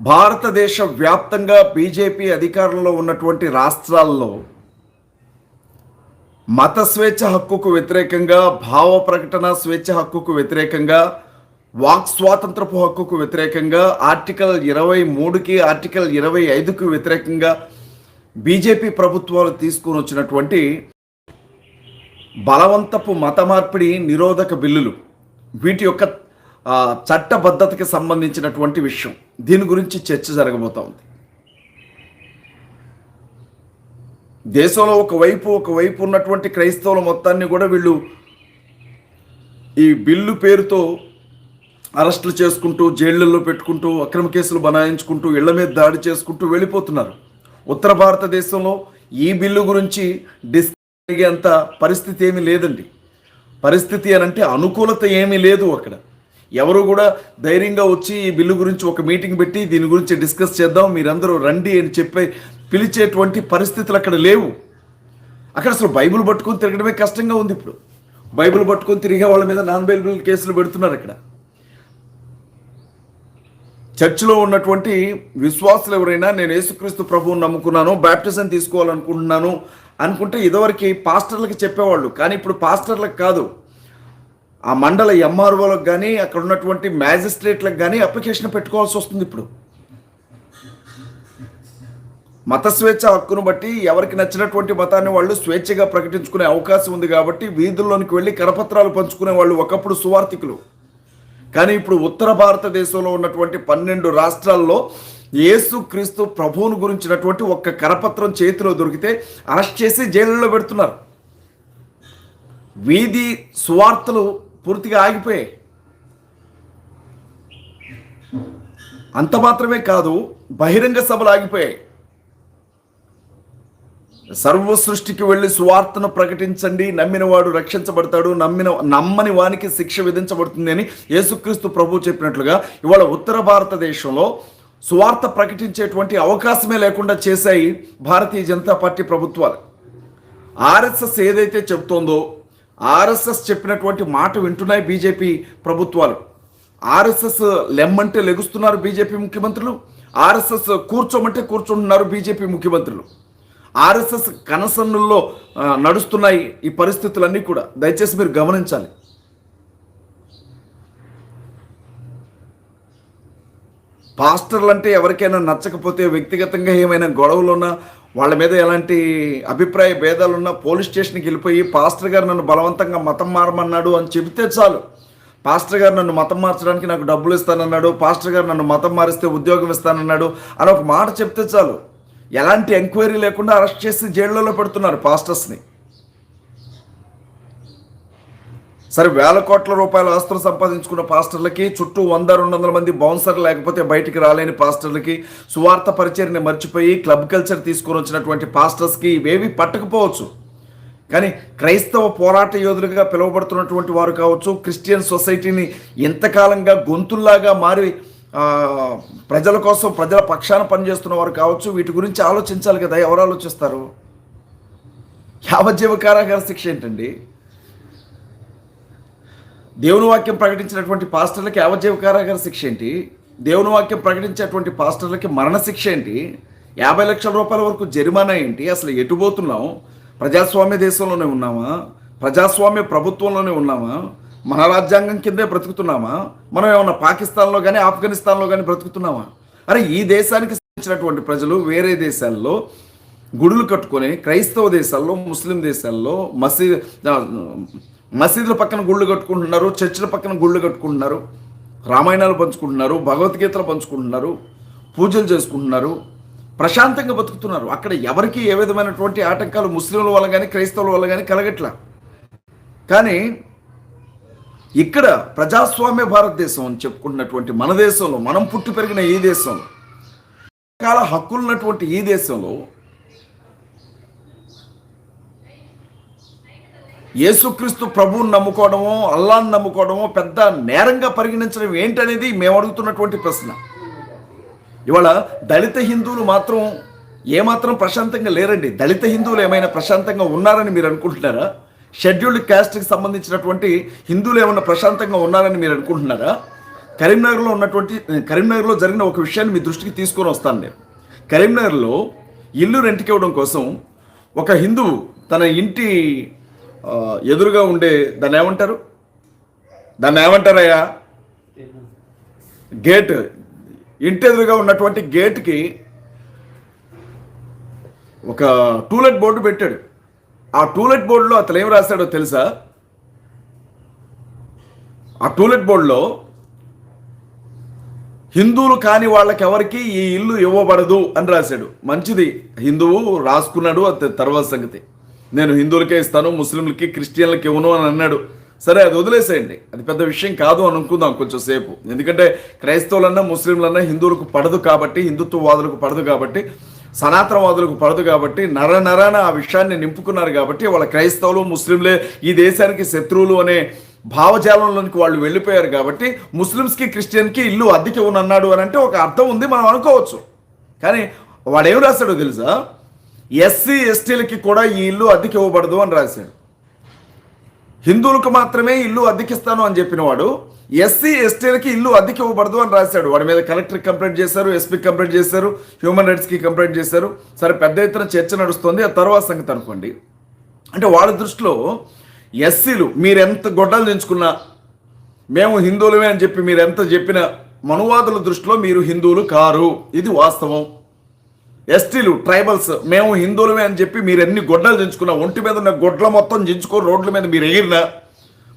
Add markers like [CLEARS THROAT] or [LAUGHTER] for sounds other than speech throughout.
భారతదేశ వ్యాప్తంగా బీజేపీ అధికారంలో ఉన్నటువంటి రాష్ట్రాల్లో మత స్వేచ్ఛ హక్కుకు వ్యతిరేకంగా భావ ప్రకటన స్వేచ్ఛ హక్కుకు వ్యతిరేకంగా వాక్ స్వాతంత్రపు హక్కుకు వ్యతిరేకంగా ఆర్టికల్ ఇరవై మూడుకి ఆర్టికల్ ఇరవై ఐదుకు వ్యతిరేకంగా బీజేపీ ప్రభుత్వాలు తీసుకుని వచ్చినటువంటి బలవంతపు మత మార్పిడి నిరోధక బిల్లులు. వీటి యొక్క చట్టబద్ధతకి సంబంధించినటువంటి విషయం. దీని గురించి చర్చ జరగబోతూ ఉంది. దేశంలో ఒకవైపు ఒకవైపు ఉన్నటువంటి క్రైస్తవుల మొత్తాన్ని కూడా వీళ్ళు ఈ బిల్లు పేరుతో అరెస్టులు చేసుకుంటూ జైళ్ళల్లో పెట్టుకుంటూ అక్రమ కేసులు బనాయించుకుంటూ ఇళ్ళ మీద దాడి చేసుకుంటూ వెళ్ళిపోతున్నారు. ఉత్తర భారతదేశంలో ఈ బిల్లు గురించి డిస్ అంత పరిస్థితి ఏమీ లేదండి. పరిస్థితి అని అంటే అనుకూలత ఏమీ లేదు అక్కడ. ఎవరు కూడా ధైర్యంగా వచ్చి ఈ బిల్లు గురించి ఒక మీటింగ్ పెట్టి దీని గురించి డిస్కస్ చేద్దాం మీరందరూ రండి అని చెప్పి పిలిచేటువంటి పరిస్థితులు అక్కడ లేవు. అక్కడ అసలు బైబిల్ పట్టుకొని తిరగడమే కష్టంగా ఉంది ఇప్పుడు. బైబిల్ పట్టుకొని తిరిగే వాళ్ళ మీద నాన్ బైబిల్ కేసులు పెడుతున్నారు అక్కడ చర్చిలో ఉన్నటువంటి విశ్వాసులు ఎవరైనా నేను యేసుక్రీస్తు ప్రభువుని నమ్ముకున్నాను బ్యాప్టిజం తీసుకోవాలనుకుంటున్నాను అనుకుంటే ఇదివరకు పాస్టర్లకు చెప్పేవాళ్ళు. కానీ ఇప్పుడు పాస్టర్లకు కాదు. ఆ మండల ఎంఆర్ఓలకు కానీ అక్కడ ఉన్నటువంటి మ్యాజిస్ట్రేట్లకు కానీ అప్లికేషన్ పెట్టుకోవాల్సి వస్తుంది ఇప్పుడు. మత స్వేచ్ఛ హక్కును బట్టి ఎవరికి నచ్చినటువంటి మతాన్ని వాళ్ళు స్వేచ్ఛగా ప్రకటించుకునే అవకాశం ఉంది కాబట్టి వీధుల్లోనికి వెళ్ళి కరపత్రాలు పంచుకునే వాళ్ళు ఒకప్పుడు సువార్థికులు. కానీ ఇప్పుడు ఉత్తర భారతదేశంలో ఉన్నటువంటి పన్నెండు రాష్ట్రాల్లో యేసు క్రీస్తు ప్రభువును గురించినటువంటి ఒక్క కరపత్రం చేతిలో దొరికితే అరెస్ట్ చేసి జైలులో పెడుతున్నారు. వీధి సువార్తలు పూర్తిగా ఆగిపోయాయి. అంత మాత్రమే కాదు బహిరంగ సభలు ఆగిపోయాయి. సర్వ సృష్టికి వెళ్ళి సువార్తను ప్రకటించండి నమ్మినవాడు రక్షించబడతాడు నమ్మిన నమ్మని వానికి శిక్ష విధించబడుతుంది అని యేసుక్రీస్తు ప్రభు చెప్పినట్లుగా ఇవాళ ఉత్తర భారతదేశంలో సువార్త ప్రకటించేటువంటి అవకాశమే లేకుండా చేశాయి భారతీయ జనతా పార్టీ ప్రభుత్వాలు. ఆర్ఎస్ఎస్ ఏదైతే చెబుతోందో ఆర్ఎస్ఎస్ చెప్పినటువంటి మాట వింటున్నాయి బీజేపీ ప్రభుత్వాలు. ఆర్ఎస్ఎస్ లెమ్మంటే లెగుస్తున్నారు బీజేపీ ముఖ్యమంత్రులు. ఆర్ఎస్ఎస్ కూర్చోమంటే కూర్చుంటున్నారు బీజేపీ ముఖ్యమంత్రులు. ఆర్ఎస్ఎస్ కనసన్నుల్లో నడుస్తున్నాయి ఈ పరిస్థితులన్నీ కూడా. దయచేసి మీరు గమనించాలి. పాస్టర్లు అంటే ఎవరికైనా నచ్చకపోతే వ్యక్తిగతంగా ఏమైనా గొడవలు ఉన్నా వాళ్ళ మీద ఎలాంటి అభిప్రాయ భేదాలున్నా పోలీస్ స్టేషన్కి వెళ్ళిపోయి పాస్టర్ గారు నన్ను బలవంతంగా మతం మారమన్నాడు అని చెబితే చాలు. పాస్టర్ గారు నన్ను మతం మార్చడానికి నాకు డబ్బులు ఇస్తానన్నాడు పాస్టర్ గారు నన్ను మతం మారిస్తే ఉద్యోగం ఇస్తానన్నాడు అని ఒక మాట చెప్తే చాలు. ఎలాంటి ఎంక్వైరీ లేకుండా అరెస్ట్ చేసి జైళ్ళలో పెడుతున్నారు పాస్టర్స్ని. సరే వేల కోట్ల రూపాయల ఆస్తులు సంపాదించుకున్న పాస్టర్లకి చుట్టూ వంద రెండు వందల మంది బౌన్సర్ లేకపోతే బయటికి రాలేని పాస్టర్లకి సువార్త పరిచర్ని మర్చిపోయి క్లబ్ కల్చర్ తీసుకొని వచ్చినటువంటి పాస్టర్స్కి ఇవేవి పట్టకపోవచ్చు. కానీ క్రైస్తవ పోరాట యోధులుగా పిలువబడుతున్నటువంటి వారు కావచ్చు క్రిస్టియన్ సొసైటీని ఎంతకాలంగా గొంతుల్లాగా మారి ప్రజల కోసం ప్రజల పక్షాన పనిచేస్తున్న వారు కావచ్చు వీటి గురించి ఆలోచించాలి కదా ఎవరు ఆలోచిస్తారు? యావజ్జీవ కారాగార శిక్ష ఏంటండి? దేవుని వాక్యం ప్రకటించినటువంటి పాస్టర్లకి యావజ్జీవ కారాగార శిక్ష ఏంటి? దేవుని వాక్యం ప్రకటించేటువంటి పాస్టర్లకి మరణ శిక్ష ఏంటి? యాభై లక్షల రూపాయల వరకు జరిమానా ఏంటి? అసలు ఎటు పోతున్నాం? ప్రజాస్వామ్య దేశంలోనే ఉన్నామా? ప్రజాస్వామ్య ప్రభుత్వంలోనే ఉన్నామా? మన రాజ్యాంగం కిందే బ్రతుకుతున్నామా? మనం ఏమన్నా పాకిస్తాన్లో కానీ ఆఫ్ఘనిస్తాన్లో కానీ బ్రతుకుతున్నామా? అరే ఈ దేశానికి సంబంధించినటువంటి ప్రజలు వేరే దేశాల్లో గుడులు కట్టుకొని క్రైస్తవ దేశాల్లో ముస్లిం దేశాల్లో మసీద్ మసీదుల పక్కన గుళ్ళు కట్టుకుంటున్నారు చర్చిల పక్కన గుళ్ళు కట్టుకుంటున్నారు రామాయణాలు పంచుకుంటున్నారు భగవద్గీతలు పంచుకుంటున్నారు పూజలు చేసుకుంటున్నారు ప్రశాంతంగా బతుకుతున్నారు. అక్కడ ఎవరికి ఏ విధమైనటువంటి ఆటంకాలు ముస్లింల వల్ల కానీ క్రైస్తవుల వల్ల కానీ కలగట్లా. కానీ ఇక్కడ ప్రజాస్వామ్య భారతదేశం అని చెప్పుకుంటున్నటువంటి మన దేశంలో మనం పుట్టి పెరిగిన ఈ దేశంలో రకాల హక్కులున్నటువంటి ఈ దేశంలో యేసుక్రీస్తు ప్రభువుని నమ్ముకోవడమో అల్లాన్ని నమ్ముకోవడమో పెద్ద నేరంగా పరిగణించడం ఏంటనేది మేము అడుగుతున్నటువంటి ప్రశ్న. ఇవాళ దళిత హిందువులు మాత్రం ఏమాత్రం ప్రశాంతంగా లేరండి. దళిత హిందువులు ఏమైనా ప్రశాంతంగా ఉన్నారని మీరు అనుకుంటున్నారా? షెడ్యూల్డ్ క్యాస్ట్కి సంబంధించినటువంటి హిందువులు ఏమైనా ప్రశాంతంగా ఉన్నారని మీరు అనుకుంటున్నారా? కరీంనగర్లో ఉన్నటువంటి కరీంనగర్లో జరిగిన ఒక విషయాన్ని మీ దృష్టికి తీసుకొని వస్తాను నేను. కరీంనగర్లో ఇల్లు రెంట్కి ఇవ్వడం కోసం ఒక హిందువు తన ఇంటి ఎదురుగా ఉండే దాన్ని ఏమంటారు? దాన్ని ఏమంటారయ్యా? గేట్ ఇంటి ఎదురుగా ఉన్నటువంటి గేట్కి ఒక టూలెట్ బోర్డు పెట్టాడు. ఆ టూలెట్ బోర్డులో అతను ఏం రాశాడో తెలుసా? ఆ టూలెట్ బోర్డులో హిందువులు కాని వాళ్ళకి ఎవరికి ఈ ఇల్లు ఇవ్వబడదు అని రాశాడు. మంచిది. హిందువు రాసుకున్నాడు అది తర్వాత సంగతి. నేను హిందువులకే ఇస్తాను ముస్లింలకి క్రిస్టియన్లకి ఇవ్వను అని అన్నాడు. సరే అది వదిలేసేయండి. అది పెద్ద విషయం కాదు అని అనుకుందాం కొంచెం సేపు. ఎందుకంటే క్రైస్తవులన్నా ముస్లింలన్నా హిందువులకు పడదు కాబట్టి హిందుత్వవాదులకు పడదు కాబట్టి సనాతనవాదులకు పడదు కాబట్టి నర నరాన ఆ విషయాన్ని నింపుకున్నారు కాబట్టి వాళ్ళ క్రైస్తవులు ముస్లింలే ఈ దేశానికి శత్రువులు అనే భావజాలంలోనికి వాళ్ళు వెళ్ళిపోయారు కాబట్టి ముస్లిమ్స్కి క్రిస్టియన్కి ఇల్లు అద్దెకి ఉన్నన్నాడు అని అంటే ఒక అర్థం ఉంది మనం అనుకోవచ్చు. కానీ వాడు ఏం రాశాడో తెలుసా? ఎస్సీ ఎస్టీలకి కూడా ఈ ఇల్లు అద్దెకి ఇవ్వబడదు అని రాశాడు. హిందువులకు మాత్రమే ఇల్లు అద్దెకిస్తాను అని చెప్పిన వాడు ఎస్సీ ఎస్టీలకి ఇల్లు అద్దెకి ఇవ్వబడదు అని రాశాడు. వాడి మీద కలెక్టర్ కంప్లైంట్ చేశారు ఎస్పీ కంప్లైంట్ చేశారు హ్యూమన్ రైట్స్కి కంప్లైంట్ చేశారు. సరే పెద్ద ఎత్తున చర్చ నడుస్తుంది. ఆ తర్వాత సంగతి అనుకోండి. అంటే వాళ్ళ దృష్టిలో ఎస్సీలు మీరెంత గొడ్డలు దించుకున్నా మేము హిందువులమే అని చెప్పి మీరు ఎంత చెప్పిన మనువాదుల దృష్టిలో మీరు హిందువులు కారు. ఇది వాస్తవం. ఎస్టీలు ట్రైబల్స్ మేము హిందువులమే అని చెప్పి మీరు ఎన్ని గొడ్డలు దించుకున్నా ఒంటి మీద ఉన్న గొడ్ల మొత్తం దించుకొని రోడ్ల మీద మీరు ఎగిరినా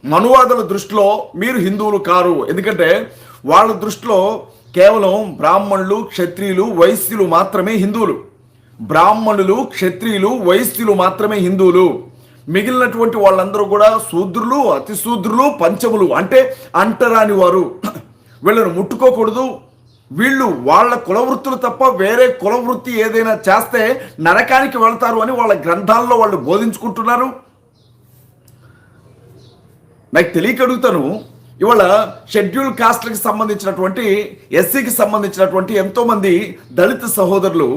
మనువాదుల దృష్టిలో మీరు హిందువులు కారు. ఎందుకంటే వాళ్ళ దృష్టిలో కేవలం బ్రాహ్మణులు క్షత్రియులు వైశ్యులు మాత్రమే హిందువులు. బ్రాహ్మణులు క్షత్రియులు వైశ్యులు మాత్రమే హిందువులు. మిగిలినటువంటి వాళ్ళందరూ కూడా శూద్రులు అతిశూద్రులు పంచములు అంటే అంటరాని వారు [CLEARS THROAT] వీళ్ళను ముట్టుకోకూడదు. వీళ్ళు వాళ్ళ కులవృత్తులు తప్ప వేరే కులవృత్తి ఏదైనా చేస్తే నరకానికి వెళ్తారు అని వాళ్ళ గ్రంథాల్లో వాళ్ళు బోధించుకుంటున్నారు. నాకు తెలియక అడుగుతాను ఇవాళ షెడ్యూల్ కాస్ట్కి సంబంధించినటువంటి ఎస్సీకి సంబంధించినటువంటి ఎంతోమంది దళిత సహోదరులు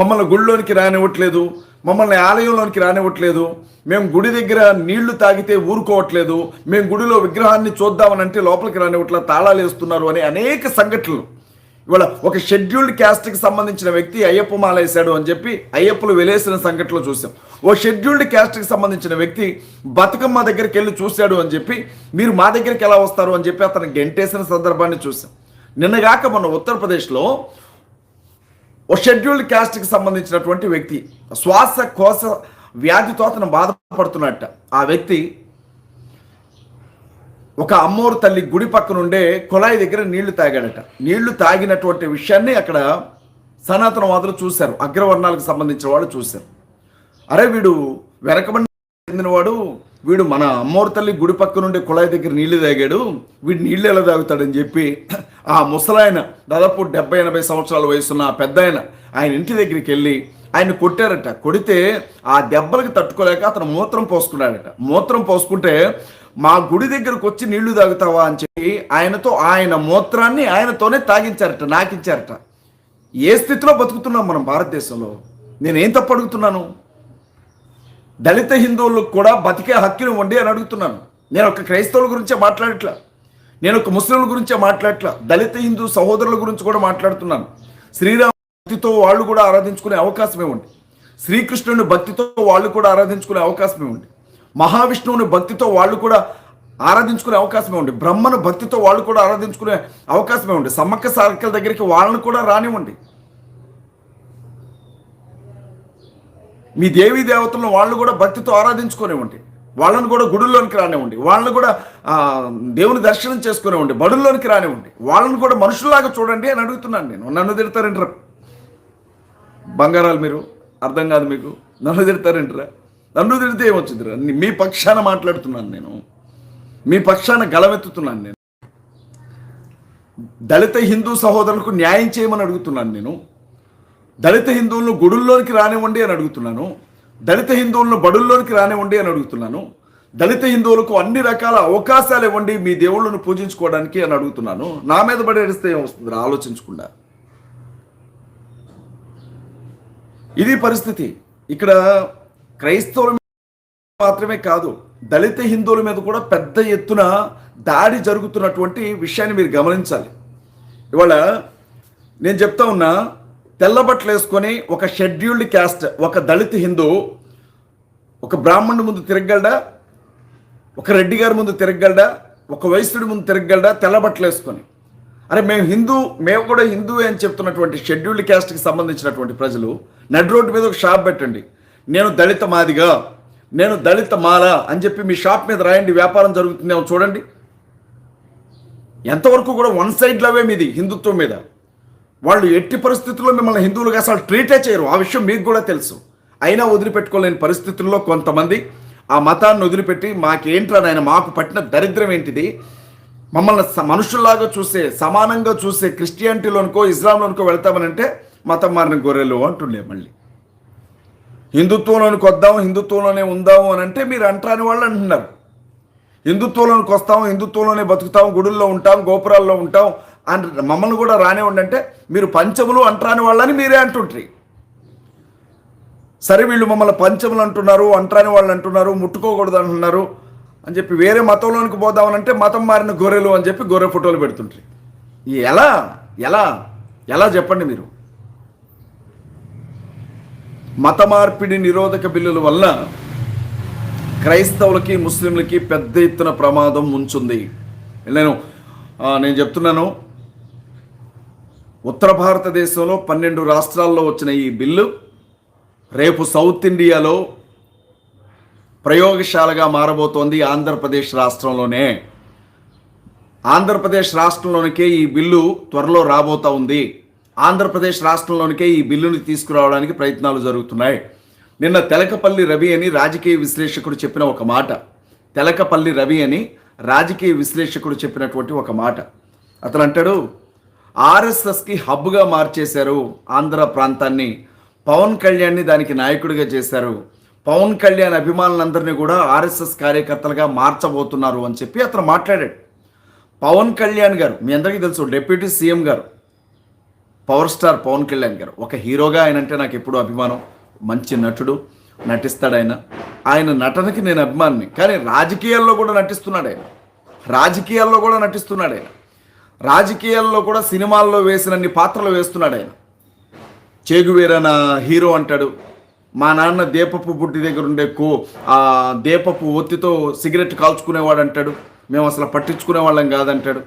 మమ్మల్ని గుడిలోనికి రానివ్వట్లేదు మమ్మల్ని ఆలయంలోనికి రానివ్వట్లేదు మేము గుడి దగ్గర నీళ్ళు తాగితే ఊరుకోవట్లేదు మేము గుడిలో విగ్రహాన్ని చూద్దామని అంటే లోపలికి రానివ్వట్లేదు తాళాలు వేస్తున్నారు అని అనేక సంఘటనలు. ఇవాళ ఒక షెడ్యూల్డ్ క్యాస్ట్కి సంబంధించిన వ్యక్తి అయ్యప్ప మాల వేశాడు అని చెప్పి అయ్యప్పలు వెలేసిన సంఘటనలో చూసాం. ఓ షెడ్యూల్డ్ క్యాస్ట్కి సంబంధించిన వ్యక్తి బతుకమ్మ దగ్గరికి వెళ్ళి చూశాడు అని చెప్పి మీరు మా దగ్గరికి ఎలా వస్తారు అని చెప్పి అతను గెంటేసిన సందర్భాన్ని చూసాం. నిన్నగాక మన ఉత్తరప్రదేశ్లో ఓ షెడ్యూల్డ్ క్యాస్ట్కి సంబంధించినటువంటి వ్యక్తి శ్వాస కోశ వ్యాధితో అతను బాధపడుతున్నట్ట. ఆ వ్యక్తి ఒక అమ్మోరు తల్లి గుడి పక్కన ఉండే కుళాయి దగ్గర నీళ్ళు తాగాడట. నీళ్ళు తాగినటువంటి విషయాన్ని అక్కడ సనాతనవాదులు చూశారు. అగ్రవర్ణాలకు సంబంధించిన వాళ్ళు చూశారు. అరే వీడు వెనకబడి చెందినవాడు వీడు మన అమ్మోరు తల్లి గుడి పక్కన ఉండే కుళాయి దగ్గర నీళ్ళు తాగాడు వీడు నీళ్ళు ఎలా తాగుతాడని చెప్పి ఆ ముసలాయన దాదాపు డెబ్బై ఎనభై సంవత్సరాల వయసున్న పెద్ద ఆయన ఆయన ఇంటి దగ్గరికి వెళ్ళి ఆయన కొట్టారట. కొడితే ఆ దెబ్బలకు తట్టుకోలేక అతను మూత్రం పోసుకున్నాడట. మూత్రం పోసుకుంటే మా గుడి దగ్గరకు వచ్చి నీళ్ళు తాగుతావా అని చెప్పి ఆయనతో ఆయన మూత్రాన్ని ఆయనతోనే తాగించారట నాకించారట ఏ స్థితిలో బతుకుతున్నాం మనం భారతదేశంలో? నేనేం తప్పు అడుగుతున్నాను? దళిత హిందువులకు కూడా బతికే హక్కును వండి అని అడుగుతున్నాను. నేను ఒక క్రైస్తవుల గురించే మాట్లాడట్లా. నేను ఒక ముస్లింల గురించే మాట్లాడట్లా. దళిత హిందూ సహోదరుల గురించి కూడా మాట్లాడుతున్నాను. శ్రీరామ భక్తితో వాళ్ళు కూడా ఆరాధించుకునే అవకాశం ఇవ్వండి. శ్రీకృష్ణుని భక్తితో వాళ్ళు కూడా ఆరాధించుకునే అవకాశం ఇవ్వండి. మహావిష్ణువుని భక్తితో వాళ్ళు కూడా ఆరాధించుకునే అవకాశమే ఉంది. బ్రహ్మను భక్తితో వాళ్ళు కూడా ఆరాధించుకునే అవకాశమే ఉంది. సమ్మక్క సారక్కల దగ్గరికి వాళ్ళని కూడా రానివ్వండి. మీ దేవీ దేవతలను వాళ్ళు కూడా భక్తితో ఆరాధించుకునేవ్వండి. వాళ్ళని కూడా గుడుల్లోనికి రానివ్వండి. వాళ్ళని కూడా దేవుని దర్శనం చేసుకునేవ్వండి. బడుల్లోనికి రానివ్వండి. వాళ్ళని కూడా మనుషుల్లాగా చూడండి అని అడుగుతున్నాను నేను. నన్ను తిడతారంటారా? బంగారాలు మీరు? అర్థం కాదు మీకు. నన్ను తిడతారంటారా? నన్ను తిడితే ఏమొచ్చిందిరా? మీ పక్షాన మాట్లాడుతున్నాను నేను. మీ పక్షాన గలవెత్తుతున్నాను నేను. దళిత హిందూ సహోదరులకు న్యాయం చేయమని అడుగుతున్నాను నేను. దళిత హిందువులను గుడుల్లోనికి రానివ్వండి అని అడుగుతున్నాను. దళిత హిందువులను బడుల్లోనికి రానివ్వండి అని అడుగుతున్నాను. దళిత హిందువులకు అన్ని రకాల అవకాశాలు ఇవ్వండి మీ దేవుళ్ళను పూజించుకోవడానికి అని అడుగుతున్నాను. నా మీద పడేస్తే ఏమొస్తుంది ఆలోచించకుండా. ఇది పరిస్థితి. ఇక్కడ క్రైస్తవుల మాత్రమే కాదు దళిత హిందువుల మీద కూడా పెద్ద ఎత్తున దాడి జరుగుతున్నటువంటి విషయాన్ని మీరు గమనించాలి. ఇవాళ నేను చెప్తా ఉన్నా తెల్ల బట్టలు వేసుకొని ఒక షెడ్యూల్డ్ క్యాస్ట్ ఒక దళిత హిందూ ఒక బ్రాహ్మణుడి ముందు తిరగలడా ఒక రెడ్డి గారి ముందు తిరగలడా ఒక వైశ్యుడి ముందు తిరగలడా తెల్ల బట్టలు వేసుకొని. అరే మేము హిందూ మేము కూడా హిందూ అని చెప్తున్నటువంటి షెడ్యూల్డ్ క్యాస్ట్కి సంబంధించినటువంటి ప్రజలు నడ్ రోడ్డు మీద ఒక షాప్ పెట్టండి. నేను దళిత మాదిగా నేను దళిత మాల అని చెప్పి మీ షాప్ మీద రాయండి వ్యాపారం జరుగుతుందేమో చూడండి. ఎంతవరకు కూడా వన్ సైడ్ లవే మీది హిందుత్వం మీద. వాళ్ళు ఎట్టి పరిస్థితుల్లో మిమ్మల్ని హిందువులుగా అసలు ట్రీటే చేయరు. ఆ విషయం మీకు కూడా తెలుసు. అయినా వదిలిపెట్టుకోలేని పరిస్థితుల్లో కొంతమంది ఆ మతాన్ని వదిలిపెట్టి మాకేంట్రా నాయన మాకు పట్టిన దరిద్రం ఏంటిది? మమ్మల్ని మనుషుల్లాగా చూసే సమానంగా చూసే క్రిస్టియానిటీలోనికో ఇస్లాంలోనికో వెళ్తామనంటే మతం మారిన గొర్రెలు అంటుండే మళ్ళీ. హిందుత్వంలోనికి వద్దాం హిందుత్వంలోనే ఉందాము అని అంటే మీరు అంటరాని వాళ్ళు అంటున్నారు. హిందుత్వంలోనికి వస్తాం హిందుత్వంలోనే బతుకుతాం గుడుల్లో ఉంటాం గోపురాల్లో ఉంటాం అని మమ్మల్ని కూడా రానివ్వండి అంటే మీరు పంచములు అంటరాని వాళ్ళని మీరే అంటుంటారు సరే వీళ్ళు మమ్మల్ని పంచములు అంటున్నారు అంటరాని వాళ్ళు అంటున్నారు ముట్టుకోకూడదు అంటున్నారు అని చెప్పి వేరే మతంలోనికి పోదామనంటే మతం మారిన గొర్రెలు అని చెప్పి గొర్రె ఫోటోలు పెడుతుంటారు ఈ ఎలా? ఎలా? ఎలా చెప్పండి మీరు? మత మార్పిడి నిరోధక బిల్లుల వల్ల క్రైస్తవులకి ముస్లింలకి పెద్ద ఎత్తున ప్రమాదం ఉంచుంది నేను నేను చెప్తున్నాను. ఉత్తర భారతదేశంలో పన్నెండు రాష్ట్రాల్లో వచ్చిన ఈ బిల్లు రేపు సౌత్ ఇండియాలో ప్రయోగశాలగా మారబోతోంది ఆంధ్రప్రదేశ్ రాష్ట్రంలోనే. ఆంధ్రప్రదేశ్ రాష్ట్రంలోనికే ఈ బిల్లు త్వరలో రాబోతా ఉంది. ఆంధ్రప్రదేశ్ రాష్ట్రంలోనికే ఈ బిల్లుని తీసుకురావడానికి ప్రయత్నాలు జరుగుతున్నాయి. నిన్న తెలకపల్లి రవి అని రాజకీయ విశ్లేషకుడు చెప్పిన ఒక మాట. తెలకపల్లి రవి అని రాజకీయ విశ్లేషకుడు చెప్పినటువంటి ఒక మాట. అతను అంటాడు ఆర్ఎస్ఎస్కి హబ్గా మార్చేశారు ఆంధ్ర ప్రాంతాన్ని. పవన్ కళ్యాణ్ని దానికి నాయకుడిగా చేశారు. పవన్ కళ్యాణ్ అభిమానులందరినీ కూడా ఆర్ఎస్ఎస్ కార్యకర్తలుగా మార్చబోతున్నారు అని చెప్పి అతను మాట్లాడాడు. పవన్ కళ్యాణ్ గారు మీ అందరికీ తెలుసు డిప్యూటీ సీఎం గారు పవర్ స్టార్ పవన్ కళ్యాణ్ గారు. ఒక హీరోగా ఆయన అంటే నాకు ఎప్పుడూ అభిమానం. మంచి నటుడు నటిస్తాడు ఆయన ఆయన నటనకి నేను అభిమానిని. కానీ రాజకీయాల్లో కూడా నటిస్తున్నాడు ఆయన రాజకీయాల్లో కూడా నటిస్తున్నాడు ఆయన రాజకీయాల్లో కూడా సినిమాల్లో వేసినన్ని పాత్రలు వేస్తున్నాడు ఆయన చేగువీరన హీరో అంటాడు. మా నాన్న దీపపు బుడ్డి దగ్గర ఉండే కో ఆ దీపపు ఒత్తితో సిగరెట్ కాల్చుకునేవాడు అంటాడు మేము అసలు పట్టించుకునే వాళ్ళం కాదంటాడు.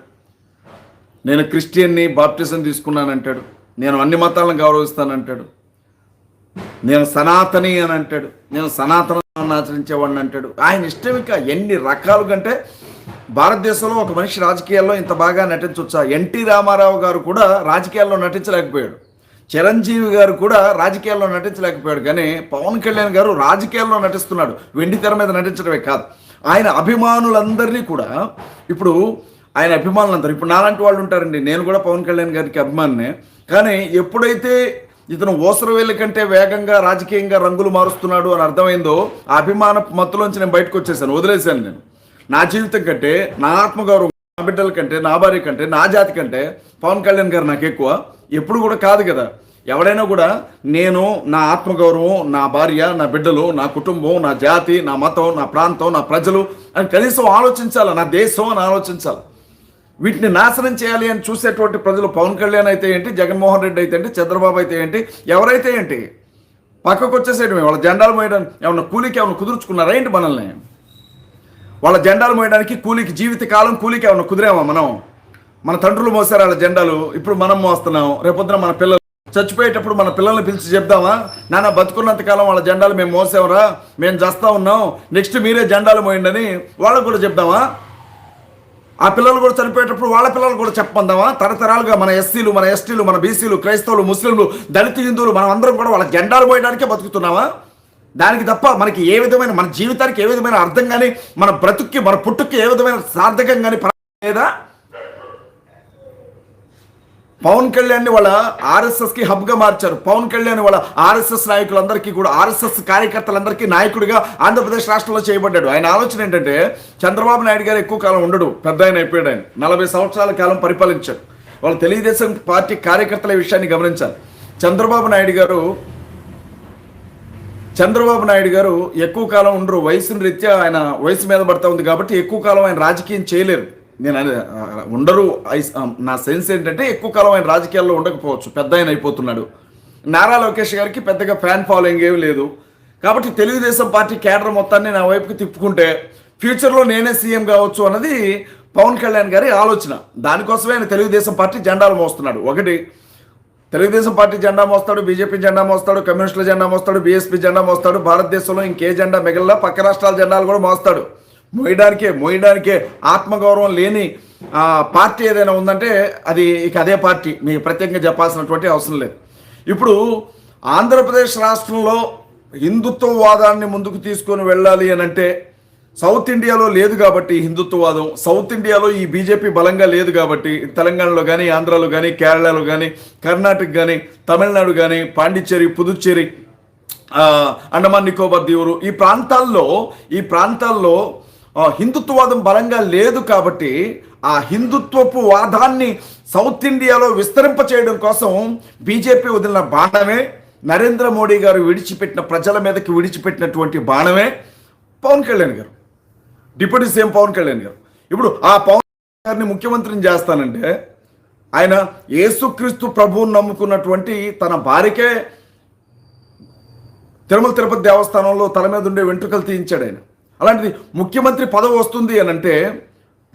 నేను క్రిస్టియన్ని బాప్టిజం తీసుకున్నానంటాడు. నేను అన్ని మతాలను గౌరవిస్తానంటాడు. నేను సనాతని అని అంటాడు. నేను సనాతనాన్ని ఆచరించేవాడిని అంటాడు. ఆయన ఇష్టం ఇంకా ఎన్ని రకాలు కంటే భారతదేశంలో ఒక మనిషి రాజకీయాల్లో ఇంత బాగా నటించవచ్చా ఎన్టీ రామారావు గారు కూడా రాజకీయాల్లో నటించలేకపోయాడు. చిరంజీవి గారు కూడా రాజకీయాల్లో నటించలేకపోయాడు. కానీ పవన్ కళ్యాణ్ గారు రాజకీయాల్లో నటిస్తున్నాడు. వెండి తెర మీద నటించడమే కాదు. ఆయన అభిమానులందరినీ కూడా ఇప్పుడు ఆయన అభిమానులందరూ ఇప్పుడు నాలాంటి వాళ్ళు ఉంటారండి. నేను కూడా పవన్ కళ్యాణ్ గారికి అభిమానినే. కానీ ఎప్పుడైతే ఇతను ఓసరవేళ్ళ కంటే వేగంగా రాజకీయంగా రంగులు మారుస్తున్నాడు అని అర్థమైందో ఆ అభిమాన మత్తులోంచి నేను బయటకు వచ్చేసాను. వదిలేశాను నేను. నా జీవితం కంటే నా ఆత్మగౌరవం నా బిడ్డల కంటే నా భార్య కంటే నా జాతి కంటే పవన్ కళ్యాణ్ గారు నాకు ఎక్కువ. ఎప్పుడు కూడా కాదు కదా. ఎవడైనా కూడా నేను నా ఆత్మగౌరవం నా భార్య నా బిడ్డలు నా కుటుంబం నా జాతి నా మతం నా ప్రాంతం నా ప్రజలు అని కనీసం ఆలోచించాలి? నా దేశం అని ఆలోచించాలి? వీటిని నాశనం చేయాలి అని చూసేటువంటి ప్రజలు పవన్ కళ్యాణ్ అయితే ఏంటి జగన్మోహన్ రెడ్డి అయితే ఏంటి చంద్రబాబు అయితే ఏంటి ఎవరైతే ఏంటి పక్కకు వచ్చేసేయడమే వాళ్ళ జెండాలు మోయడానికి ఏమన్నా కూలికి ఏమైనా కుదుర్చుకున్నారా ఏంటి మనల్ని? వాళ్ళ జెండాలు మోయడానికి కూలికి జీవిత కాలం కూలికి ఏమైనా కుదిరామా మనం? మన తండ్రులు మోసారు వాళ్ళ జెండాలు? ఇప్పుడు మనం మోస్తున్నాం రేపొద్దున మన పిల్లలు చచ్చిపోయేటప్పుడు మన పిల్లల్ని పిలిచి చెప్దామా? నాన్న బతుకున్నంత కాలం వాళ్ళ జెండాలు మేము మోసామరా మేము చేస్తా ఉన్నాం నెక్స్ట్ మీరే జెండాలు మోయండి అని వాళ్ళకు కూడా చెప్దామా? ఆ పిల్లలు కూడా చనిపోయేటప్పుడు వాళ్ళ పిల్లలు కూడా చెప్పందామా తరతరాలుగా మన ఎస్సీలు మన ఎస్టీలు మన బీసీలు క్రైస్తవులు ముస్లింలు దళిత హిందువులు మనం అందరం కూడా వాళ్ళ జెండాలు పోయడానికే బతుకుతున్నావా దానికి తప్ప మనకి ఏ విధమైన మన జీవితానికి ఏ విధమైన అర్థం కానీ మన బ్రతుక్కి మన పుట్టుక్కి ఏ విధమైన సార్థకం కానీ లేదా? పవన్ కళ్యాణ్ని వాళ్ళ ఆర్ఎస్ఎస్కి హబ్గా మార్చారు. పవన్ కళ్యాణ్ వాళ్ళ ఆర్ఎస్ఎస్ నాయకులందరికీ కూడా ఆర్ఎస్ఎస్ కార్యకర్తలందరికీ నాయకుడిగా ఆంధ్రప్రదేశ్ రాష్ట్రంలో చేయబడ్డాడు. ఆయన ఆలోచన ఏంటంటే చంద్రబాబు నాయుడు గారు ఎక్కువ కాలం ఉండడు. పెద్ద ఆయన అయిపోయాడు ఆయన. నలభై సంవత్సరాల కాలం పరిపాలించాడు. వాళ్ళ తెలుగుదేశం పార్టీ కార్యకర్తల విషయాన్ని గమనించాలి. చంద్రబాబు నాయుడు గారు చంద్రబాబు నాయుడు గారు ఎక్కువ కాలం ఉండరు. వయసుని రీత్యా ఆయన వయసు మీద పడతా ఉంది కాబట్టి ఎక్కువ కాలం ఆయన రాజకీయం చేయలేరు. నేను ఉండరు ఐస్- నా సెన్స్ ఏంటంటే ఎక్కువ కాలం ఆయన రాజకీయాల్లో ఉండకపోవచ్చు. పెద్ద ఆయన అయిపోతున్నాడు. నారా లోకేష్ గారికి పెద్దగా ఫ్యాన్ ఫాలోయింగ్ ఏమీ లేదు. కాబట్టి తెలుగుదేశం పార్టీ కేడర్ మొత్తాన్ని నా వైపుకి తిప్పుకుంటే ఫ్యూచర్లో నేనే సీఎం కావచ్చు అన్నది పవన్ కళ్యాణ్ గారి ఆలోచన. దానికోసమే ఆయన తెలుగుదేశం పార్టీ జెండాలు మోస్తున్నాడు. ఒకటి తెలుగుదేశం పార్టీ జెండా మోస్తాడు బీజేపీ జెండా మోస్తాడు కమ్యూనిస్టుల జెండా మోస్తాడు బీఎస్పీ జెండా మోస్తాడు భారతదేశంలో ఇంకే జెండా మిగిలిన పక్క రాష్ట్రాల జెండాలు కూడా మోస్తాడు. మోయడానికే మోయడానికే ఆత్మగౌరవం లేని పార్టీ ఏదైనా ఉందంటే అది ఇక అదే పార్టీ. మీకు ప్రత్యేకంగా చెప్పాల్సినటువంటి అవసరం లేదు. ఇప్పుడు ఆంధ్రప్రదేశ్ రాష్ట్రంలో హిందుత్వవాదాన్ని ముందుకు తీసుకొని వెళ్ళాలి అని అంటే సౌత్ ఇండియాలో లేదు కాబట్టి హిందుత్వవాదం సౌత్ ఇండియాలో ఈ బీజేపీ బలంగా లేదు కాబట్టి తెలంగాణలో కానీ ఆంధ్రాలో కానీ కేరళలో కానీ కర్ణాటక కానీ తమిళనాడు కానీ పాండిచ్చేరి పుదుచ్చేరి అండమాన్ నికోబార్ దీవులు ఈ ప్రాంతాల్లో ఈ ప్రాంతాల్లో హిందుత్వవాదం బలంగా లేదు కాబట్టి ఆ హిందుత్వపు వాదాన్ని సౌత్ ఇండియాలో విస్తరింప చేయడం కోసం బీజేపీ వదిలిన బాణమే నరేంద్ర మోడీ గారు విడిచిపెట్టిన ప్రజల మీదకి విడిచిపెట్టినటువంటి బాణమే పవన్ కళ్యాణ్ గారు. డిప్యూటీ సీఎం పవన్ కళ్యాణ్ గారు. ఇప్పుడు ఆ పవన్ గారిని ముఖ్యమంత్రిని చేస్తానంటే ఆయన యేసుక్రీస్తు ప్రభువుని నమ్ముకున్నటువంటి తన భార్యకే తిరుమల తిరుపతి దేవస్థానంలో తల మీద ఉండే వెంట్రుకలు తీయించాడు ఆయన. అలాంటిది ముఖ్యమంత్రి పదవి వస్తుంది అని అంటే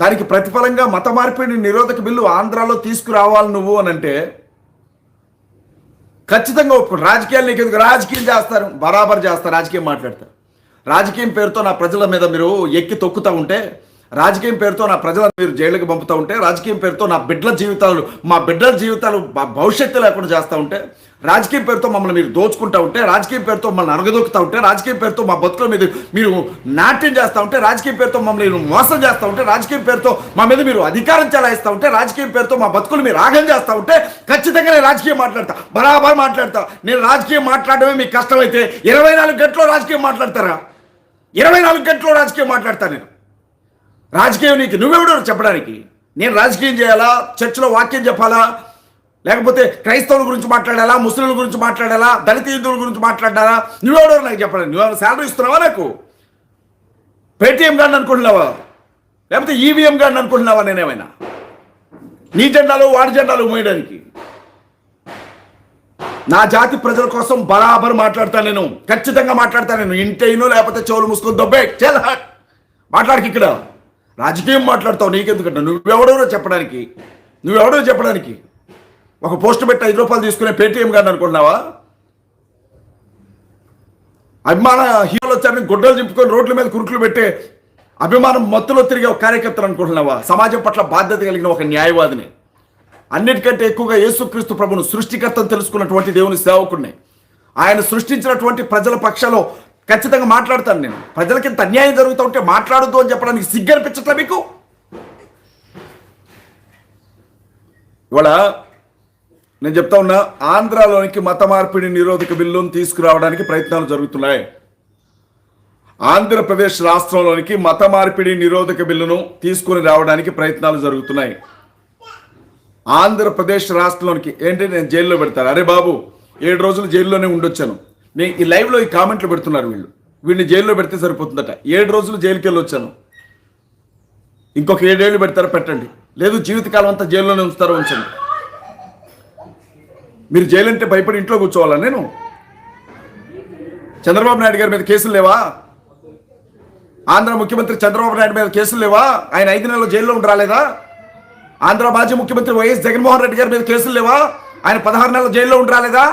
దానికి ప్రతిఫలంగా మత మార్పిడి నిరోధక బిల్లు ఆంధ్రాలో తీసుకురావాలి నువ్వు అని అంటే ఖచ్చితంగా ఒప్పుకో. రాజకీయాలు నీకు ఎందుకు? రాజకీయం చేస్తారు. బరాబర్ చేస్తారు. రాజకీయం మాట్లాడతారు. రాజకీయం పేరుతో నా ప్రజల మీద మీరు ఎక్కి తొక్కుతూ ఉంటే రాజకీయం పేరుతో నా ప్రజల మీరు జైలుకి పంపుతూ ఉంటే రాజకీయం పేరుతో నా బిడ్డల జీవితాలు మా బిడ్డల జీవితాలు భవిష్యత్తు లేకుండా చేస్తూ ఉంటే రాజకీయ పేరుతో మమ్మల్ని మీరు దోచుకుంటా ఉంటే రాజకీయ పేరుతో మమ్మల్ని అరగదొక్కుతూ ఉంటే రాజకీయ పేరుతో మా బతుకుల మీద మీరు నాట్యం చేస్తూ ఉంటే రాజకీయ పేరుతో మమ్మల్ని మోసం చేస్తూ ఉంటే రాజకీయ పేరుతో మా మీద మీరు అధికారం చెలాయిస్తూ ఉంటే రాజకీయ పేరుతో మా బతుకులు మీరు ఆగం చేస్తూ ఉంటే ఖచ్చితంగా నేను రాజకీయం మాట్లాడతా బరాబర్ మాట్లాడతా. నేను రాజకీయం మాట్లాడమే మీకు కష్టమైతే ఇరవై నాలుగు గంటల్లో రాజకీయం మాట్లాడతారా? ఇరవై నాలుగు గంటల్లో రాజకీయం మాట్లాడతా నేను. రాజకీయం నీకు నువ్వెవడో చెప్పడానికి? నేను రాజకీయం చేయాలా? చర్చిలో వాక్యం చెప్పాలా? లేకపోతే క్రైస్తవుల గురించి మాట్లాడాలా ముస్లింల గురించి మాట్లాడాలా దళిత హిందువుల గురించి మాట్లాడాలా? నువ్వెవడో నాకు చెప్పాలి నువ్వు శాలరీ ఇస్తున్నావా నాకు? పేటీఎం గాడిని అనుకుంటున్నావా? లేకపోతే ఈవీఎం గాడిని అనుకుంటున్నావా నేనేమైనా? నీ జెండాలు వాడి జెండాలు మోయడానికి. నా జాతి ప్రజల కోసం బరాబర్ మాట్లాడతాను నేను. ఖచ్చితంగా మాట్లాడతాను నేను. ఇంటైను లేకపోతే చెవులు మూసుకొని దొబ్బే. చెల్ మాట్లాడకి మాట్లాడికి ఇక్కడ. రాజకీయం మాట్లాడతావు నీకెందుకంటే? నువ్వెవడో చెప్పడానికి? నువ్వెవడో చెప్పడానికి? ఒక పోస్ట్ పెట్టి ఐదు రూపాయలు తీసుకునే పేటీఎం గారిని అనుకుంటున్నావా? అభిమాన హీరోలు వచ్చారని గుడ్డలు చింపుకొని రోడ్ల మీద కురుకులు పెట్టే అభిమానం మత్తులో తిరిగే ఒక కార్యకర్తను అనుకుంటున్నావా? సమాజం పట్ల బాధ్యత కలిగిన ఒక న్యాయవాదిని. అన్నిటికంటే ఎక్కువగా యేసుక్రీస్తు ప్రభును సృష్టికర్తను తెలుసుకున్నటువంటి దేవుని సేవకుడిని ఆయన సృష్టించినటువంటి ప్రజల పక్షాలో ఖచ్చితంగా మాట్లాడతాను నేను. ప్రజలకి ఇంత అన్యాయం జరుగుతూ ఉంటే మాట్లాడొద్దు అని చెప్పడానికి సిగ్గనిపించట్లే మీకు? ఇవాళ నేను చెప్తా ఉన్నా ఆంధ్రాలోనికి మత మార్పిడి నిరోధక బిల్లును తీసుకురావడానికి ప్రయత్నాలు జరుగుతున్నాయి. ఆంధ్రప్రదేశ్ రాష్ట్రంలోనికి మత మార్పిడి నిరోధక బిల్లును తీసుకొని రావడానికి ప్రయత్నాలు జరుగుతున్నాయి. ఆంధ్రప్రదేశ్ రాష్ట్రంలోనికి ఏంటి నేను జైల్లో పెడతాను? అరే బాబు ఏడు రోజులు జైల్లోనే ఉండొచ్చాను. నేను ఈ లైవ్లో ఈ కామెంట్లు పెడుతున్నారు వీళ్ళు. వీడిని జైల్లో పెడితే సరిపోతుందట. ఏడు రోజులు జైలుకి వెళ్ళొచ్చాను. ఇంకొక ఏడేళ్ళు పెడతారో పెట్టండి. లేదు జీవితకాలం అంతా జైల్లోనే ఉంచుతారో ఉంచండి. మీరు జైలు అంటే భయపడి ఇంట్లో కూర్చోవాలా నేను? చంద్రబాబు నాయుడు గారి మీద కేసులు లేవా? ఆంధ్ర ముఖ్యమంత్రి చంద్రబాబు నాయుడు మీద కేసులు లేవా? ఆయన ఐదు నెలలు జైల్లో ఉండి రాలేదా? ఆంధ్ర మాజీ ముఖ్యమంత్రి వైఎస్ జగన్మోహన్ రెడ్డి గారి మీద కేసులు లేవా? ఆయన పదహారు నెలలు జైల్లో ఉండి రాలేదా?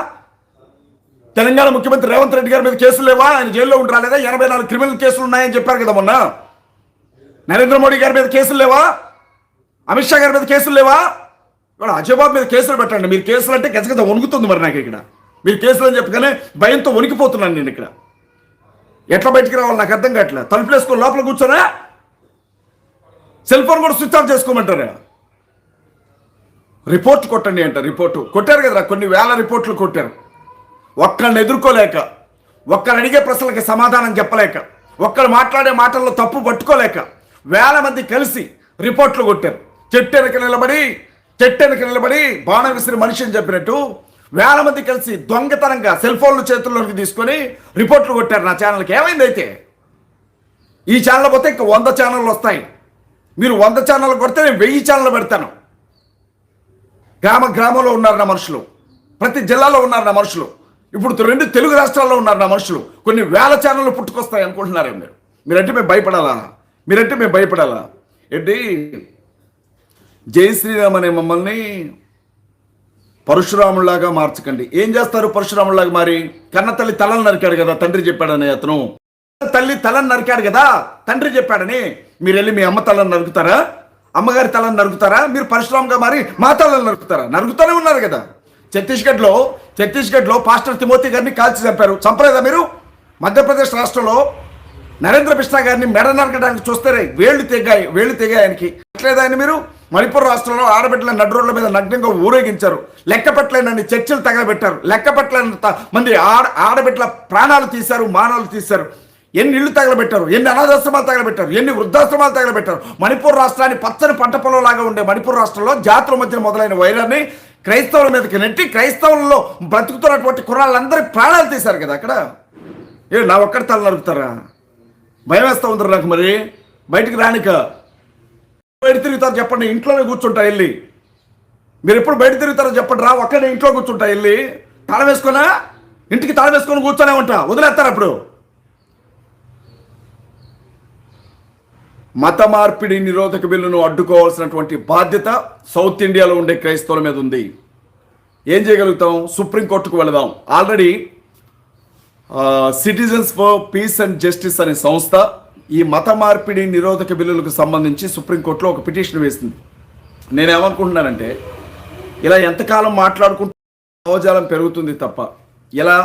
తెలంగాణ ముఖ్యమంత్రి రేవంత్ రెడ్డి గారి మీద కేసులు లేవా? ఆయన జైల్లో ఉండి రాలేదా? ఎనభై నాలుగు క్రిమినల్ కేసులు ఉన్నాయని చెప్పారు కదా మొన్న. నరేంద్ర మోడీ గారి మీద కేసులు లేవా? అమిత్ షా గారి మీద కేసులు లేవా? ఇవాళ అజయబాబు మీద కేసులు పెట్టండి. మీరు కేసులు అంటే గజగజ వణుకుతుంది మరి నాకు ఇక్కడ. మీరు కేసులు అని చెప్పగానే భయంతో వణికిపోతున్నాను నేను ఇక్కడ. ఎట్లా బయటికి రావాలి నాకు అర్థం కావట్లేదు. తలుపులు వేసుకొని లోపల కూర్చోరా? సెల్ ఫోన్ కూడా స్విచ్ ఆఫ్ చేసుకోమంటారా? రిపోర్ట్ కొట్టండి అంట రిపోర్టు. కొట్టారు కదరా కొన్ని వేల రిపోర్ట్లు కొట్టారు. ఒక్కళ్ళని ఎదుర్కోలేక ఒక్కరు అడిగే ప్రశ్నలకి సమాధానం చెప్పలేక ఒక్కరు మాట్లాడే మాటల్లో తప్పు పట్టుకోలేక వేల మంది కలిసి రిపోర్ట్లు కొట్టారు. చెట్టు నిలబడి చెట్టు వెనక నిలబడి బాణం విసిరి మనిషి అని చెప్పినట్టు వేల మంది కలిసి దొంగతనంగా సెల్ ఫోన్లు చేతుల్లోకి తీసుకొని రిపోర్ట్లు కొట్టారు నా ఛానల్కి ఏమైంది అయితే? ఈ ఛానల్ పోతే ఇంకా వంద ఛానళ్ళు వస్తాయి. మీరు వంద ఛానల్ కొడితే నేను వెయ్యి ఛానల్ పెడతాను. గ్రామ గ్రామంలో ఉన్నారు నా మనుషులు. ప్రతి జిల్లాలో ఉన్నారు నా మనుషులు. ఇప్పుడు రెండు తెలుగు రాష్ట్రాల్లో ఉన్నారు నా మనుషులు. కొన్ని వేల ఛానళ్ళు పుట్టుకొస్తాయి అనుకుంటున్నారే మీరు? మీరంటే మేము భయపడాలా? మీరంటే మేము భయపడాలా? ఏంటి? జై శ్రీరామ్ అనే మమ్మల్ని పరశురాములాగా మార్చకండి. ఏం చేస్తారు పరశురాములాగా మరి? కన్న తల్లి తలను నరికాడు కదా తండ్రి చెప్పాడని అతను. తల్లి తలను నరికాడు కదా తండ్రి చెప్పాడని. మీరు వెళ్ళి మీ అమ్మ తలను నరుకుతారా? అమ్మగారి తలను నరుకుతారా? మీరు పరశురాముగా మారి మా తలను నరుకుతారా? నరుకుతూనే ఉన్నారు కదా. ఛత్తీస్గఢ్లో ఛత్తీస్గఢ్లో పాస్టర్ తిమోతి గారిని కాల్చి చంపారు. చంపలేదా మీరు? మధ్యప్రదేశ్ రాష్ట్రంలో నరేంద్ర కృష్ణ గారిని మెడ నరకడానికి చూస్తారే వేళ్ళు తెగాయి వేళ్ళు తెగాయి ఆయనకి. ఆయన మీరు? మణిపూర్ రాష్ట్రంలో ఆడబిడ్డల నడు రోడ్ల మీద నగ్నంగా ఊరేగించారు. లెక్కపెట్టలనన్ని చర్చలు తగలబెట్టారు. లెక్క పెట్టలేనంత మంది ఆడ ఆడబిడ్డల ప్రాణాలు తీశారు మానాలు తీశారు. ఎన్ని ఇళ్ళు తగలబెట్టారు? ఎన్ని అనాథాశ్రమాలు తగలబెట్టారు? ఎన్ని వృద్ధాశ్రమాలు తగలబెట్టారు? మణిపూర్ రాష్ట్రాన్ని పచ్చని పంట పొలంలాగా ఉండే మణిపూర్ రాష్ట్రంలో జాతుల మధ్య మొదలైన వైరాన్ని క్రైస్తవుల మీదకి నెట్టి క్రైస్తవులలో బ్రతుకుతున్నటువంటి కుర్రాళ్ళందరి ప్రాణాలు తీశారు కదా అక్కడ. ఏ నా ఒక్కడి తల నరుకుతారా? భయం వేస్తూ ఉందరు నాకు మరి. బయటికి రానిక. బయట తిరుగుతారు చెప్పండి ఇంట్లోనే కూర్చుంటా వెళ్ళి మీరు ఎప్పుడు బయట తిరుగుతారో చెప్పండి రా ఒక్కడే ఇంట్లో కూర్చుంటా వెళ్ళి తాళం వేసుకున్నా? ఇంటికి తాళం వేసుకొని కూర్చొనే ఉంటా వదిలేస్తారు అప్పుడు. మత మార్పిడి నిరోధక బిల్లును అడ్డుకోవాల్సినటువంటి బాధ్యత సౌత్ ఇండియాలో ఉండే క్రైస్తవుల మీద ఉంది. ఏం చేయగలుగుతాం? సుప్రీంకోర్టుకు వెళదాం. Already citizens for peace and justice అనే సంస్థ ఈ మత మార్పిడి నిరోధక బిల్లులకు సంబంధించి సుప్రీంకోర్టులో ఒక పిటిషన్ వేసింది. నేనేమనుకుంటున్నానంటే ఇలా ఎంతకాలం మాట్లాడుకుంటూ భావజాలం పెరుగుతుంది తప్ప ఇలా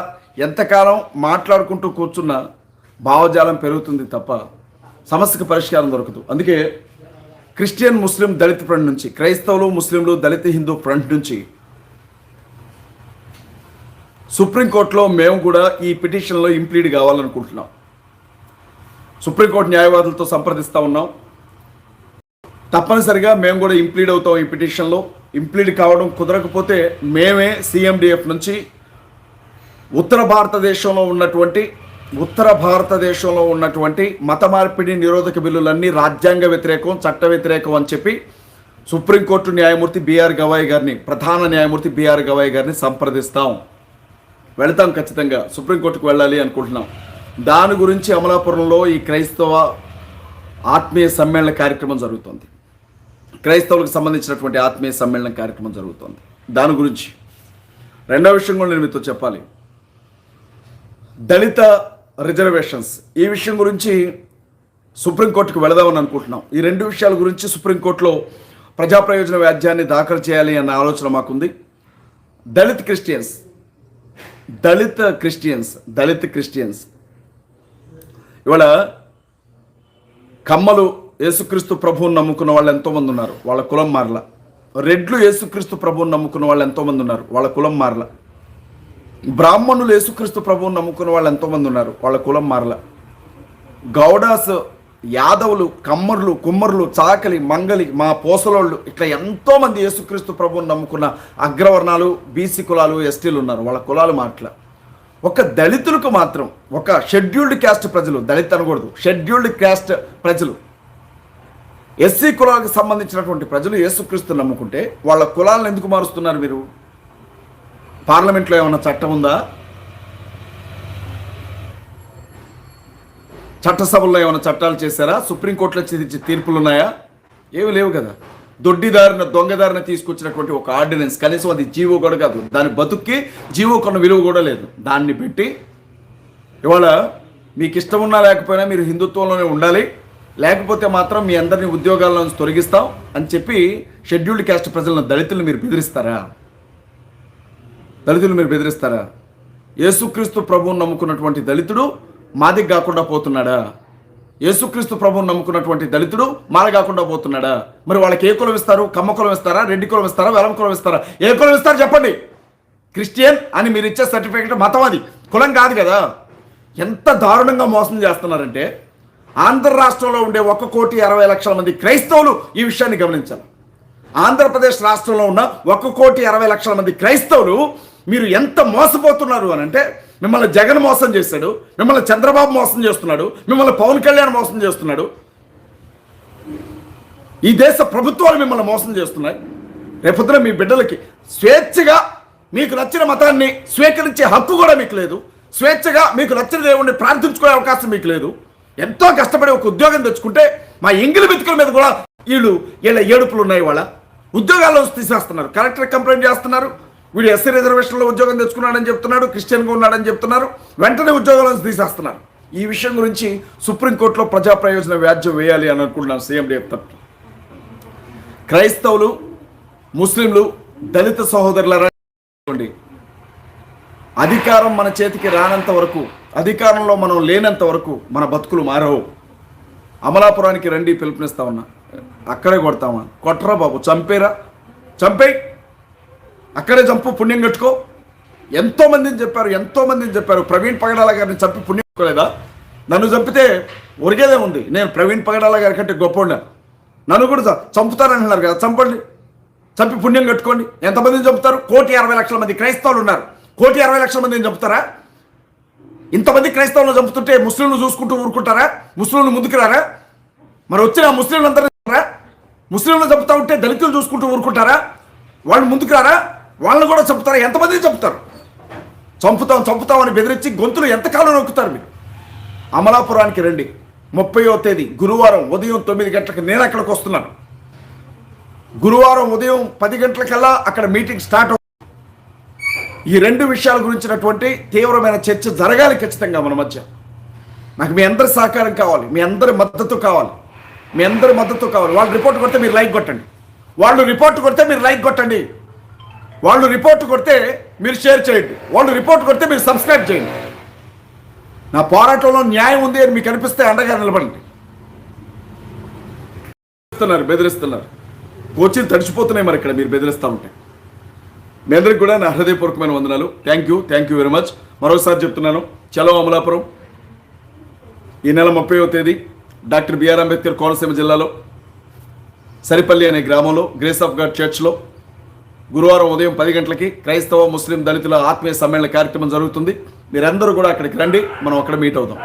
ఎంతకాలం మాట్లాడుకుంటూ కూర్చున్న భావజాలం పెరుగుతుంది తప్ప సమస్యకు పరిష్కారం దొరకదు. అందుకే క్రిస్టియన్ ముస్లిం దళిత ఫ్రంట్ నుంచి క్రైస్తవులు ముస్లింలు దళిత హిందూ ఫ్రంట్ నుంచి సుప్రీంకోర్టులో మేము కూడా ఈ పిటిషన్లో ఇంప్లీడ్ కావాలనుకుంటున్నాం. సుప్రీంకోర్టు న్యాయవాదులతో సంప్రదిస్తూ ఉన్నాం. తప్పనిసరిగా మేము కూడా ఇంప్లీడ్ అవుతాం ఈ పిటిషన్లో. ఇంప్లీడ్ కావడం కుదరకపోతే మేమే సిఎండిఎఫ్ నుంచి ఉత్తర భారతదేశంలో ఉన్నటువంటి ఉత్తర భారతదేశంలో ఉన్నటువంటి మత మార్పిడి నిరోధక బిల్లులన్నీ రాజ్యాంగ వ్యతిరేకం చట్ట వ్యతిరేకం అని చెప్పి సుప్రీంకోర్టు న్యాయమూర్తి బిఆర్ గవాయ్ గారిని ప్రధాన న్యాయమూర్తి బిఆర్ గవాయ్ గారిని సంప్రదిస్తాం. వెళతాం ఖచ్చితంగా. సుప్రీంకోర్టుకు వెళ్ళాలి అనుకుంటున్నాం. దాని గురించి అమలాపురంలో ఈ క్రైస్తవ ఆత్మీయ సమ్మేళన కార్యక్రమం జరుగుతుంది. క్రైస్తవులకు సంబంధించినటువంటి ఆత్మీయ సమ్మేళన కార్యక్రమం జరుగుతుంది. దాని గురించి రెండవ విషయం కూడా నేను మీతో చెప్పాలి. దళిత రిజర్వేషన్స్. ఈ విషయం గురించి సుప్రీంకోర్టుకు వెళదామని అనుకుంటున్నాం. ఈ రెండు విషయాల గురించి సుప్రీంకోర్టులో ప్రజా ప్రయోజన వ్యాజ్యాన్ని దాఖలు చేయాలి అన్న ఆలోచన మాకుంది. Dalit Christians. Dalit Christians. Dalit Christians. ఇవాళ కమ్మలు యేసుక్రీస్తు ప్రభువుని నమ్ముకున్న వాళ్ళు ఎంతోమంది ఉన్నారు. వాళ్ళ కులం మారల. రెడ్లు యేసుక్రీస్తు ప్రభువుని నమ్ముకున్న వాళ్ళు ఎంతోమంది ఉన్నారు. వాళ్ళ కులం మారల. బ్రాహ్మణులు యేసుక్రీస్తు ప్రభువుని నమ్ముకున్న వాళ్ళు ఎంతోమంది ఉన్నారు. వాళ్ళ కులం మారల. గౌడాస్ యాదవులు కమ్మర్లు కుమ్మర్లు చాకలి మంగలి మా పోసలోళ్ళు ఇట్లా ఎంతోమంది యేసుక్రీస్తు ప్రభువుని నమ్ముకున్న అగ్రవర్ణాలు బీసీ కులాలు ఎస్టీలు ఉన్నారు. వాళ్ళ కులాలు మాట్లా ఒక దళితులకు మాత్రం ఒక షెడ్యూల్డ్ క్యాస్ట్ ప్రజలు దళిత్ అనకూడదు షెడ్యూల్డ్ క్యాస్ట్ ప్రజలు ఎస్సీ కులాలకు సంబంధించినటువంటి ప్రజలు యేసుక్రీస్తు నమ్ముకుంటే వాళ్ళ కులాలను ఎందుకు మారుస్తున్నారు మీరు? పార్లమెంట్లో ఏమైనా చట్టం ఉందా? చట్టసభల్లో ఏమైనా చట్టాలు చేశారా? సుప్రీంకోర్టులో తీర్పులు ఉన్నాయా? ఏమి లేవు కదా. దొడ్డిదారిన దొంగదారిన తీసుకొచ్చినటువంటి ఒక ఆర్డినెన్స్. కనీసం అది జీవో కూడా కాదు. దాని బతుక్కి జీవో కొన్న విలువ కూడా లేదు. దాన్ని పెట్టి ఇవాళ మీకు ఇష్టం ఉన్నా లేకపోయినా మీరు హిందుత్వంలోనే ఉండాలి. లేకపోతే మాత్రం మీ అందరినీ ఉద్యోగాల నుంచి తొలగిస్తాం అని చెప్పి షెడ్యూల్డ్ క్యాస్ట్ ప్రజలను దళితులను మీరు బెదిరిస్తారా? దళితులు మీరు బెదిరిస్తారా? యేసుక్రీస్తు ప్రభువుని నమ్ముకున్నటువంటి దళితుడు మాదికి కాకుండా పోతున్నాడా? యేసుక్రీస్తు ప్రభువును నమ్ముకున్నటువంటి దళితుడు మారగాకుండా పోతున్నాడా? మరి వాళ్ళకి ఏ కులం ఇస్తారు? కమ్మ కులం ఇస్తారా? రెడ్డి కులం ఇస్తారా? వెలం కులం ఇస్తారా? ఏ కులం ఇస్తారు చెప్పండి. క్రిస్టియన్ అని మీరు ఇచ్చే సర్టిఫికేట్ మతం అది. కులం కాదు కదా. ఎంత దారుణంగా మోసం చేస్తున్నారంటే ఆంధ్ర రాష్ట్రంలో ఉండే ఒక కోటి అరవై లక్షల మంది క్రైస్తవులు ఈ విషయాన్ని గమనించాలి. ఆంధ్రప్రదేశ్ రాష్ట్రంలో ఉన్న ఒక కోటి అరవై లక్షల మంది క్రైస్తవులు మీరు ఎంత మోసపోతున్నారు అని అంటే మిమ్మల్ని జగన్ మోసం చేశాడు మిమ్మల్ని చంద్రబాబు మోసం చేస్తున్నాడు మిమ్మల్ని పవన్ కళ్యాణ్ మోసం చేస్తున్నాడు. ఈ దేశ ప్రభుత్వాలు మిమ్మల్ని మోసం చేస్తున్నాయి. రేపొద్దున మీ బిడ్డలకి స్వేచ్ఛగా మీకు నచ్చిన మతాన్ని స్వీకరించే హక్కు కూడా మీకు లేదు. స్వేచ్ఛగా మీకు నచ్చిన దేవుణ్ణి ప్రార్థించుకునే అవకాశం మీకు లేదు. ఎంతో కష్టపడి ఒక ఉద్యోగం తెచ్చుకుంటే మా ఎంగిలి బతుకుల మీద కూడా వీళ్ళు వీళ్ళ ఏడుపులు ఉన్నాయి వాళ్ళ. ఉద్యోగాల్లో తీసేస్తున్నారు. కలెక్టర్ కంప్లైంట్ చేస్తున్నారు. వీడు ఎస్సీ రిజర్వేషన్లో ఉద్యోగం తెచ్చుకున్నాడని చెప్తున్నాడు క్రిస్టియన్గా ఉన్నాడని చెప్తున్నారు వెంటనే ఉద్యోగాల నుంచి తీసేస్తున్నారు. ఈ విషయం గురించి సుప్రీంకోర్టులో ప్రజా ప్రయోజన వ్యాజ్యం వేయాలి అని అనుకుంటున్నాను సీఎం చెప్తారు క్రైస్తవులు ముస్లింలు దళిత సహోదరులండి అధికారం మన చేతికి రానంత వరకు అధికారంలో మనం లేనంత వరకు మన బతుకులు మారవు. అమలాపురానికి రండి పిలుపునిస్తా ఉన్నా. అక్కడే కొడతామా? కొట్టరా బాబు చంపేరా? చంపేయి! అక్కడే చంపు పుణ్యం కట్టుకో. ఎంతో మందిని చెప్పారు ఎంతో మందిని చెప్పారు. ప్రవీణ్ పగడాల గారిని చంపి పుణ్యం కట్టుకోలేదా? నన్ను చంపితే ఒరిగేదే ఉంది. నేను ప్రవీణ్ పగడాల గారి కంటే గొప్ప నన్ను కూడా చంపుతారని చంపుతారంటున్నారు కదా చంపండి. చంపి పుణ్యం కట్టుకోండి. ఎంతమందిని చంపుతారు? కోటి అరవై లక్షల మంది క్రైస్తవులు ఉన్నారు. కోటి అరవై లక్షల మందిని చంపుతారా? ఇంతమంది క్రైస్తవులను చంపుతుంటే ముస్లింలు చూసుకుంటూ ఊరుకుంటారా? ముస్లింలు ముందుకు రారా మరి వచ్చిన ముస్లింలు అందరూ ముస్లింలు చంపుతా ఉంటే దళితులు చూసుకుంటూ ఊరుకుంటారా? వాళ్ళు ముందుకు రారా వాళ్ళని కూడా చంపుతారు? ఎంతమందిని చంపుతారు? చంపుతాం చంపుతాం అని బెదిరించి గొంతులు ఎంతకాలం నొక్కుతారు మీరు? అమలాపురానికి రండి. ముప్పయో తేదీ గురువారం ఉదయం తొమ్మిది గంటలకు నేను అక్కడికి వస్తున్నాను. గురువారం ఉదయం పది గంటలకల్లా అక్కడ మీటింగ్ స్టార్ట్ ఈ రెండు విషయాల గురించినటువంటి తీవ్రమైన చర్చ జరగాలి ఖచ్చితంగా మన మధ్య. నాకు మీ అందరి సహకారం కావాలి మీ అందరి మద్దతు కావాలి మీ అందరి మద్దతు కావాలి. వాళ్ళు రిపోర్ట్ కొడితే మీరు లైక్ కొట్టండి. వాళ్ళు రిపోర్ట్ కొడితే మీరు లైక్ కొట్టండి. వాళ్ళు రిపోర్ట్ కొడితే మీరు షేర్ చేయండి. వాళ్ళు రిపోర్ట్ కొడితే మీరు సబ్స్క్రైబ్ చేయండి. నా పోరాటంలో న్యాయం ఉంది అని మీకు అనిపిస్తే అండగా నిలబడండి. బెదిరిస్తున్నారు బెదిరిస్తున్నారు. కోచింగ్ తడిచిపోతున్నాయి మరి ఇక్కడ మీరు బెదిరిస్తూ ఉంటే. మీ అందరికి కూడా నా హృదయపూర్వకమైన వందనాలు. Thank you thank you very much మరోసారి చెప్తున్నాను చలో అమలాపురం. ఈ నెల ముప్పైవ తేదీ డాక్టర్ బిఆర్ అంబేద్కర్ కోనసీమ జిల్లాలో సరిపల్లి అనే గ్రామంలో గ్రేస్ ఆఫ్ గాడ్ చర్చ్లో గురువారం ఉదయం పది గంటలకి క్రైస్తవ ముస్లిం దళితుల ఆత్మీయ సమ్మేళన కార్యక్రమం జరుగుతుంది. మీరందరూ కూడా అక్కడికి రండి. మనం అక్కడ మీట్ అవుదాం.